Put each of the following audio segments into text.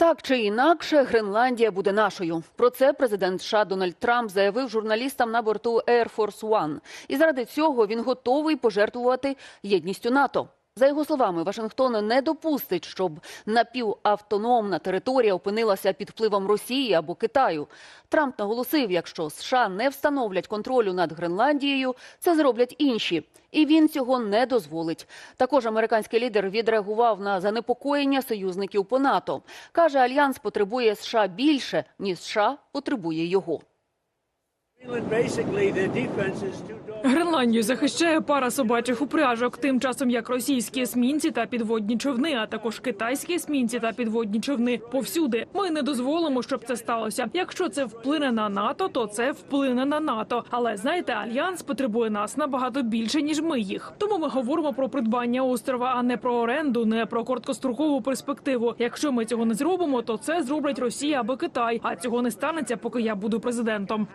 Так чи інакше, Гренландія буде нашою. Про це президент США Дональд Трамп заявив журналістам на борту Air Force One. І заради цього він готовий пожертвувати єдністю НАТО. За його словами, Вашингтон не допустить, щоб напівавтономна територія опинилася під впливом Росії або Китаю. Трамп наголосив, якщо США не встановлять контролю над Гренландією, це зроблять інші. І він цього не дозволить. Також американський лідер відреагував на занепокоєння союзників по НАТО. Каже, альянс потребує США більше, ніж США потребує його. Гренландію захищає пара собачих упряжок, тим часом як російські есмінці та підводні човни, а також китайські есмінці та підводні човни повсюди. Ми не дозволимо, щоб це сталося. Якщо це вплине на НАТО, то це вплине на НАТО. Але знаєте, альянс потребує нас набагато більше ніж ми їх. Тому ми говоримо про придбання острова, а не про оренду, не про короткострокову перспективу. Якщо ми цього не зробимо, то це зроблять Росія або Китай. А цього не станеться, поки я буду президентом.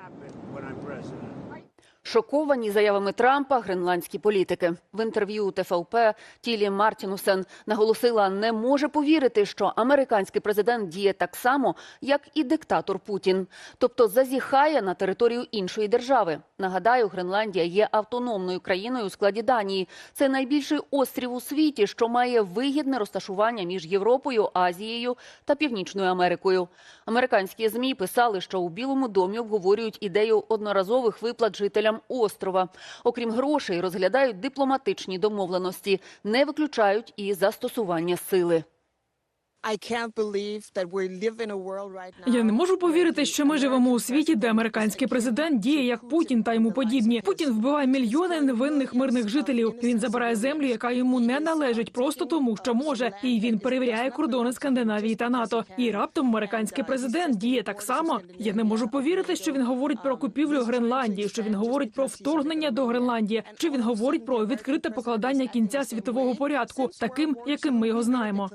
Шоковані заявами Трампа гренландські політики. В інтерв'ю ТФЛП Тілі Мартінусен наголосила, не може повірити, що американський президент діє так само, як і диктатор Путін, тобто зазіхає на територію іншої держави. Нагадаю, Гренландія є автономною країною у складі Данії. Це найбільший острів у світі, що має вигідне розташування між Європою, Азією та Північною Америкою. Американські змі писали, що у Білому домі обговорюють ідею одноразових виплат жителям острова. Окрім грошей, розглядають дипломатичні домовленості, не виключають і застосування сили. Я не можу повірити, що ми живемо у світі, де американський президент діє як Путін та йому подібні. Путін вбиває мільйони невинних мирних жителів. Він забирає землю, яка йому не належить, просто тому, що може. І він перевіряє кордони Скандинавії та НАТО. І раптом американський президент діє так само. Я не можу повірити, що він говорить про купівлю Гренландії, що він говорить про вторгнення до Гренландії, чи він говорить про відкрите покладання кінця світового порядку, таким, яким ми його знаємо.